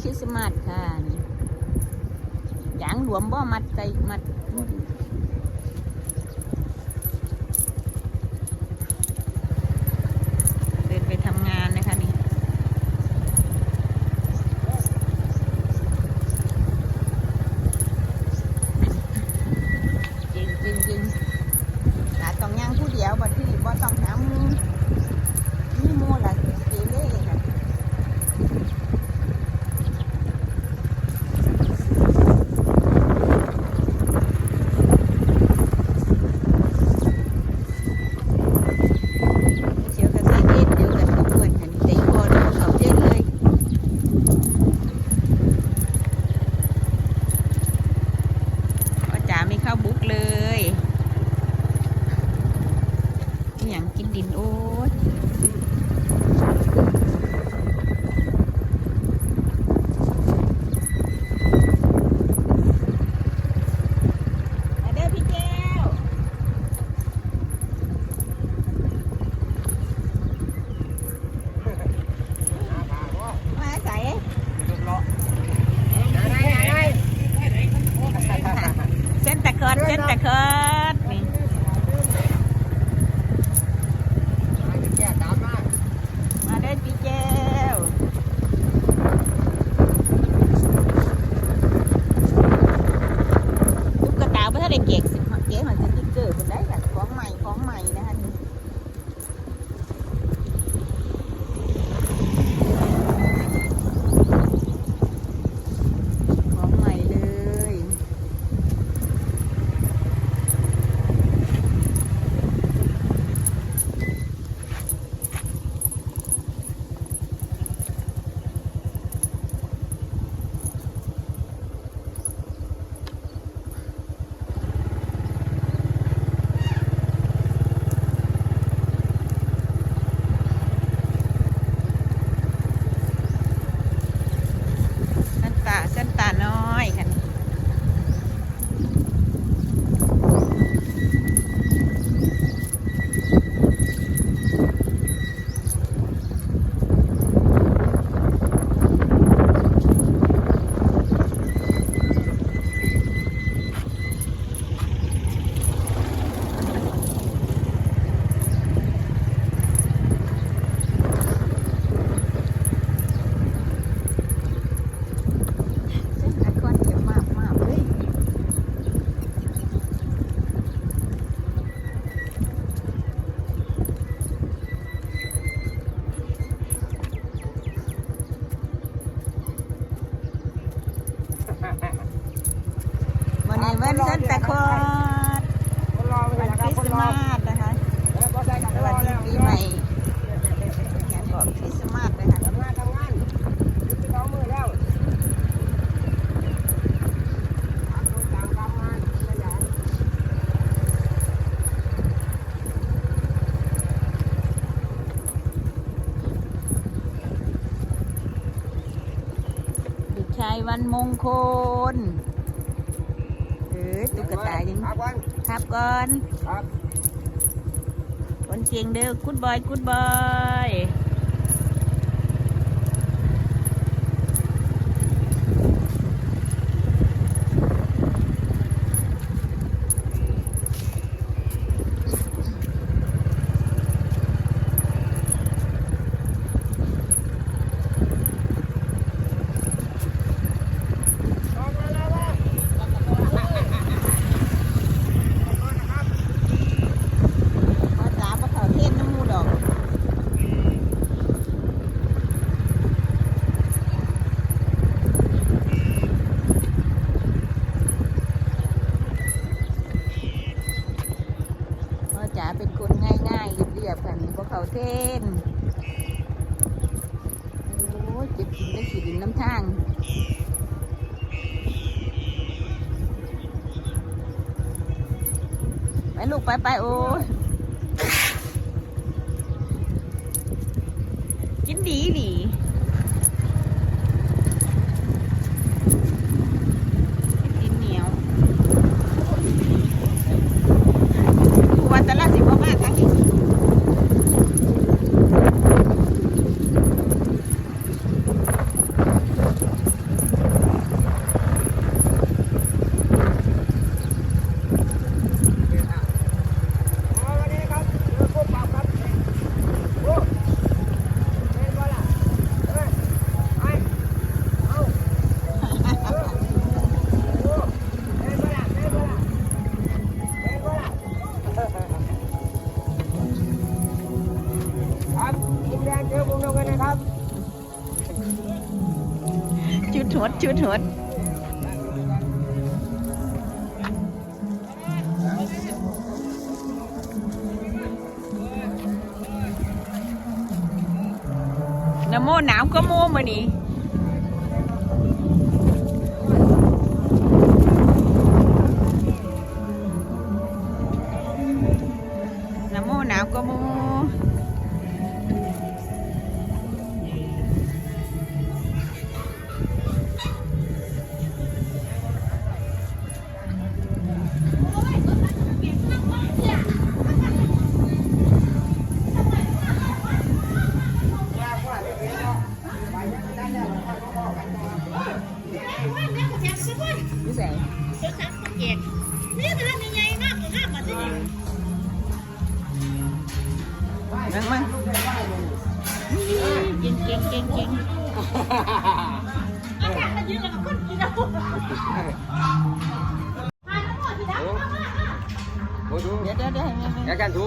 คริสต์มาสค่ะอย่างหลวมบ่มัดใจมัด ข้าวบุกเลยอย่างกินดินโอ้ ในวันมงคล เออตุ๊กตายังครับก่อนครับก่นคนเก่งเด้อกุดบอยกุดบอย ไปลูกไปไปโอ้ยกินดีดี หดชุดหดน้ำโมหนาวก็โมมานี่ พี่แสงนั่งมาเก่งเก่งเก่งเก่งดูดูเดี๋ยวเดี๋ยวเดี๋ยวให้แม่แกกันดู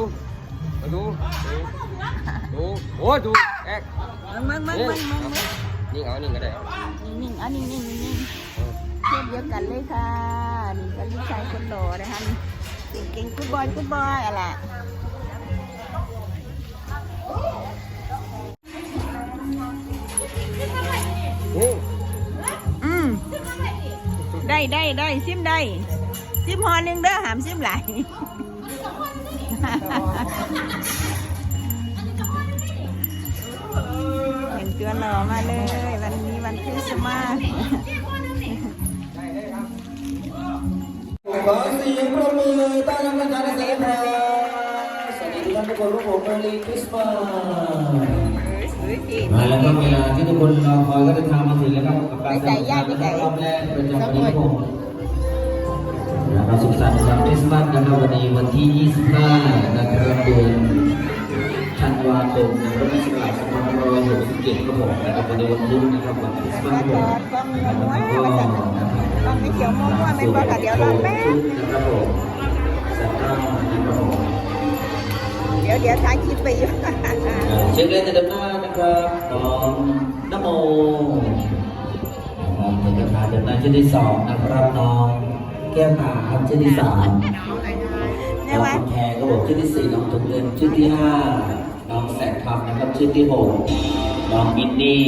ดูดูโอ้ดูแกมึงมึงมึงมึงมึง มึงนี่เอานี่ก็ได้นิ่งๆอันนิ่งๆนิ่งๆนิ่งๆเช่นเดียวกันเลยค่ะ นี่ก็ลูกชายคนหล่อนะคะนี่เก่งๆกูบอยกูบอยอะไรโอ้อืมได้ได้ได้ซิมได้ ซิมหอหนึ่งเด้อหามซิมหลาย เห็นเตัวหล่อมาเลย วันนี้วันคริสต์มาสขอเสียงปรบมือต้อนรับอาจารย์เสพาสวัสดีทุกท่านทุกคนครับผมเมรีคริสต์มาสมาแล้วก็เวลาที่ทุกคนรอคอยก็จะทำมาถึงแล้วครับกับการแสดงรอบแรกประจำวันนี้ครับผมนะครับสุขสันต์วันคริสต์มาสนะครับวันนี้วันที่ 25 นะครับเดือนธันวาคมนะครับ ปีศักราช2567ครับผมนะครับวันนี้วันพุธนะครับวันคริสต์มาสครับผมนะครับก็นะครับต้องไม่เขียวม่วงๆเป็นบอค่ะเดี๋ยวรอแป๊บนะครับผมสัตว์ต้านะครับผมเดี๋ยวเดี๋ยวถ่ายคลิปไปอยู่เช็คเล่นในด้านหน้านะครับของนโมนะครับเป็นกระถาเดินหน้าชุดที่สองนะครับน้องแก้วตาครับชุดที่สามน้องวันคุณแพรก็บอกชุดที่สี่น้องถุงเงินชุดที่ห้าน้องแสงคำนะครับชุดที่หก น้องมินนี่